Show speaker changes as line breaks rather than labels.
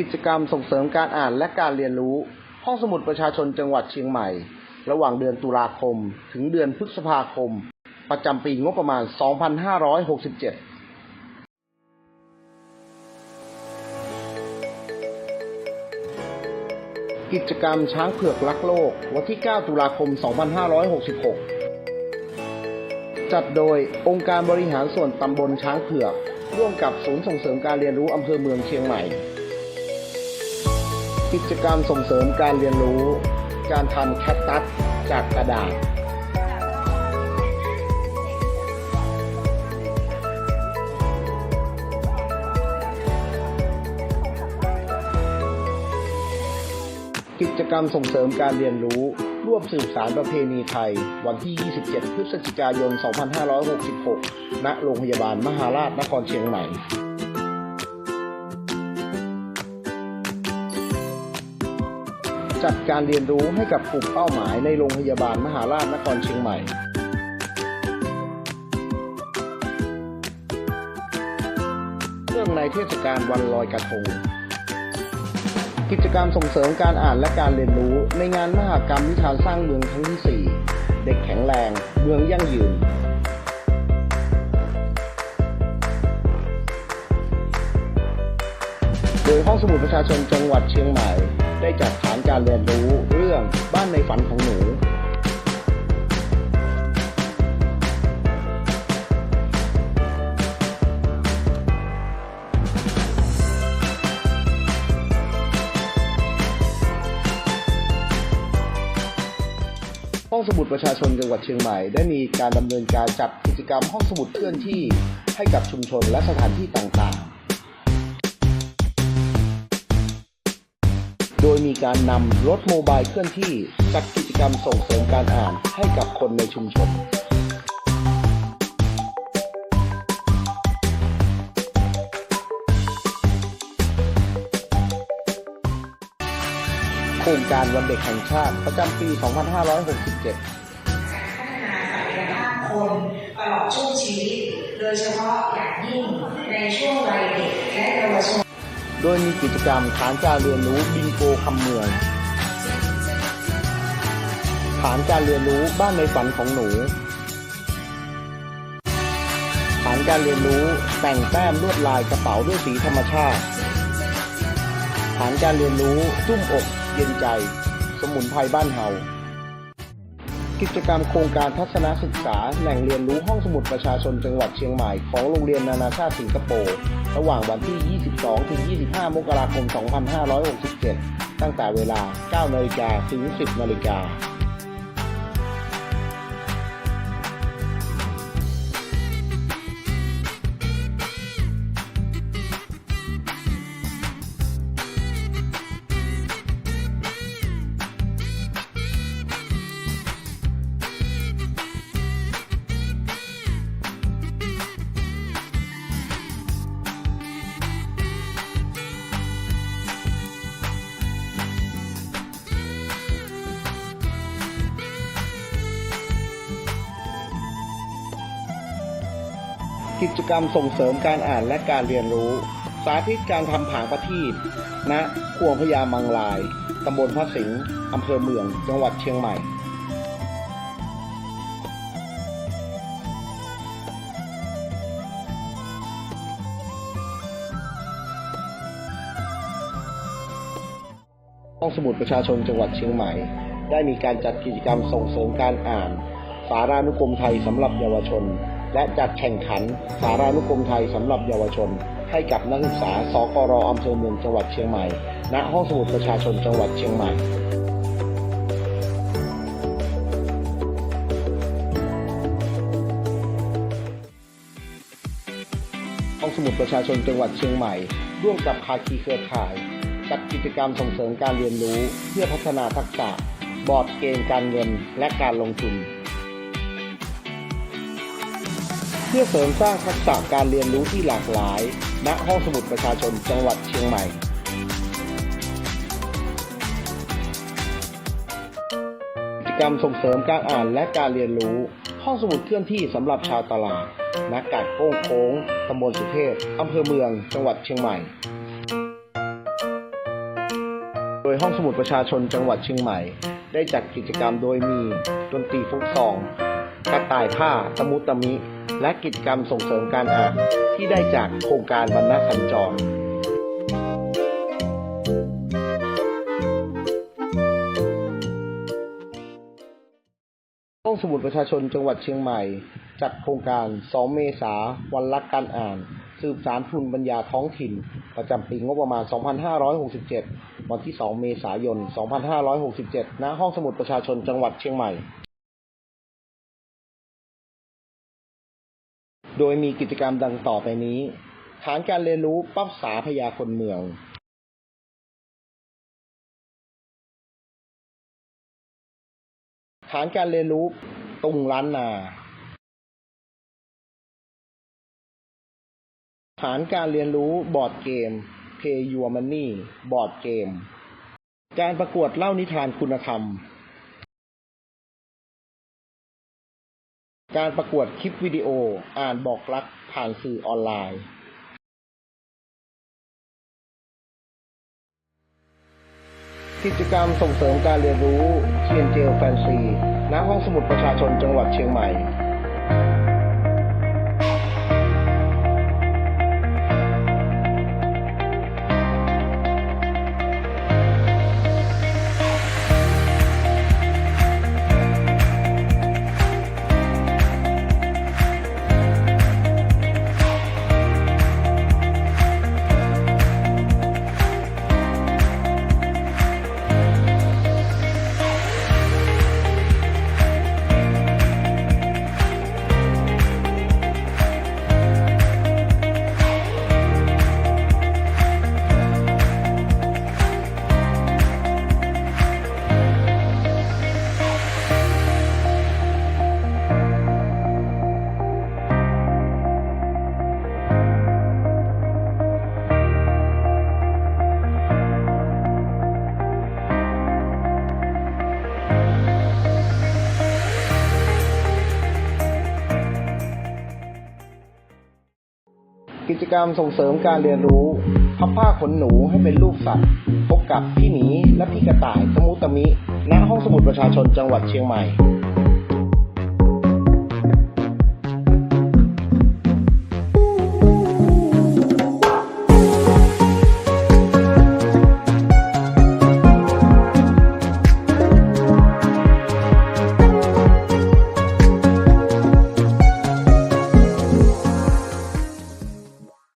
กิจกรรมส่งเสริมการอ่านและการเรียนรู้ ห้องสมุดประชาชนจังหวัดเชียงใหม่ ระหว่างเดือนตุลาคม ถึงเดือนพฤษภาคม ประจำปีงบประมาณ 2567กิจกรรมช้างเผือกรักโลก วันที่ 9 ตุลาคม 2566 จัดโดยองค์การบริหารส่วนตำบลช้างเผือก ร่วมกับศูนย์ส่งเสริมการเรียนรู้อำเภอเมืองเชียงใหม่ กิจกรรมส่งเสริมการเรียนรู้ การทำแคตตัสจากกระดาษ กิจกรรมส่งเสริมการเรียนรู้ ร่วมสืบสารประเพณีไทย วันที่ 27 พฤศจิกายน 2566 ณ โรงพยาบาลมหาราชนครเชียงใหม่ จัดการเรียนรู้ให้กับกลุ่มเป้าหมายในโรงพยาบาลมหาราชนครเชียงใหม่ เรื่องในเทศกาลวันลอยกระทง กิจกรรมส่งเสริมการอ่านและการเรียนรู้ในงานมหกรรมวิชาสร้างเมืองครั้งที่ 4 เด็กแข็งแรง เมืองยั่งยืนโดยห้องสมุดประชาชนจังหวัดเชียงใหม่ ได้จัดฐานการเรียนรู้เรื่องบ้านในฝันของหนู ห้องสมุดประชาชนจังหวัดเชียงใหม่ได้มีการดำเนินการจัดกิจกรรมห้องสมุดเคลื่อนที่ให้กับชุมชนและสถานที่ต่างๆ โดยมีการนำรถโมบายเคลื่อนที่จัดกิจกรรมส่งเสริมการอ่านให้กับคนในชุมชน โครงการวันเด็กแห่งชาติประจำปี 2567
พัฒนาศักยภาพคนตลอดช่วงชีวิต โดยเฉพาะอย่างยิ่งในช่วง
โดยมีกิจกรรมฐานการเรียนรู้บิงโกคำเมือง ฐานการเรียนรู้บ้านในฝันของหนู ฐานการเรียนรู้แต่งแต้มลวดลายกระเป๋าด้วยสีธรรมชาติ ฐานการเรียนรู้จุ้มอกเย็นใจ สมุนไพรบ้านเฮา กิจกรรมโครงการทัศนศึกษา แหล่งเรียนรู้ห้องสมุดประชาชนจังหวัดเชียงใหม่ของโรงเรียนนานาชาติสิงคโปร์ระหว่างวันที่ 22 ถึง 25 มกราคม 2567 ตั้งแต่เวลา 9 นาฬิกาถึง 10 นาฬิกา กิจกรรมส่งเสริมการอ่านและการเรียนรู้ สาธิตการทำผางประทีปณขวงพญามังลาย ตำบลพระสิงห์อำเภอเมือง จังหวัดเชียงใหม่ห้องสมุดประชาชนจังหวัดเชียงใหม่ ได้มีการจัดกิจกรรมส่งเสริมการอ่าน สารานุกรมไทยสำหรับเยาวชน และจัดแข่งขันสารานุกรมไทยสำหรับเยาวชน ให้กับนักศึกษาสกรอำเภอเมืองจังหวัดเชียงใหม่ ณ ห้องสมุดประชาชนจังหวัดเชียงใหม่ห้องสมุดประชาชนจังหวัดเชียงใหม่ ร่วมกับภาคีเครือข่าย จัดกิจกรรมส่งเสริมการเรียนรู้ เพื่อพัฒนาทักษะ บอร์ดเกมการเงินและการลงทุน พื่อเสริมสร้างทักษะการเรียนรู้ที่หลากหลาย ณ ห้องสมุดประชาชนจังหวัดเชียงใหม่กิจกรรมส่งเสริมการอ่านและการเรียนรู้ ห้องสมุดเคลื่อนที่สำหรับชาวตลาดณกาดโป้งโค้งตำบลสุเทพอำเภอเมือง จังหวัดเชียงใหม่ โดยห้องสมุดประชาชนจังหวัดเชียงใหม่ ได้จัดกิจกรรมโดยมีดนตรีฟุกซองกระต่ายผ้าตะมุตะมิ และกิจกรรมส่งเสริมการอ่านที่ได้จากโครงการบรรณสัญจรห้องสมุดประชาชนจังหวัดเชียงใหม่ จัดโครงการ 2 เมษาวันรักการอ่าน สืบสารทุนปัญญาท้องถิ่น ประจำปีงบประมาณ 2567 วันที่ 2 เมษายน 2567 ณ ห้องสมุดประชาชนจังหวัดเชียงใหม่ โดยมีกิจกรรมดังต่อไปนี้ ฐานการเรียนรู้ปั๊บษาพยาคนเมืองฐานการเรียนรู้ตุงล้านนาฐานการเรียนรู้บอร์ดเกม Pay Your Money บอร์ดเกม การประกวดเล่านิทานคุณธรรม การประกวดคลิปวิดีโอ อ่านบอกรักผ่านสื่อออนไลน์กิจกรรมส่งเสริมการเรียนรู้เทียนเจลแฟนซี ณ ห้องสมุดประชาชนจังหวัดเชียงใหม่ กรรมส่งเสริมการเรียนรู้พับผ้าขนหนูให้เป็นรูปสัตว์ พบกับพี่หมีและพี่กระต่ายตะมุตะมิ ณ ห้องสมุดประชาชนจังหวัดเชียงใหม่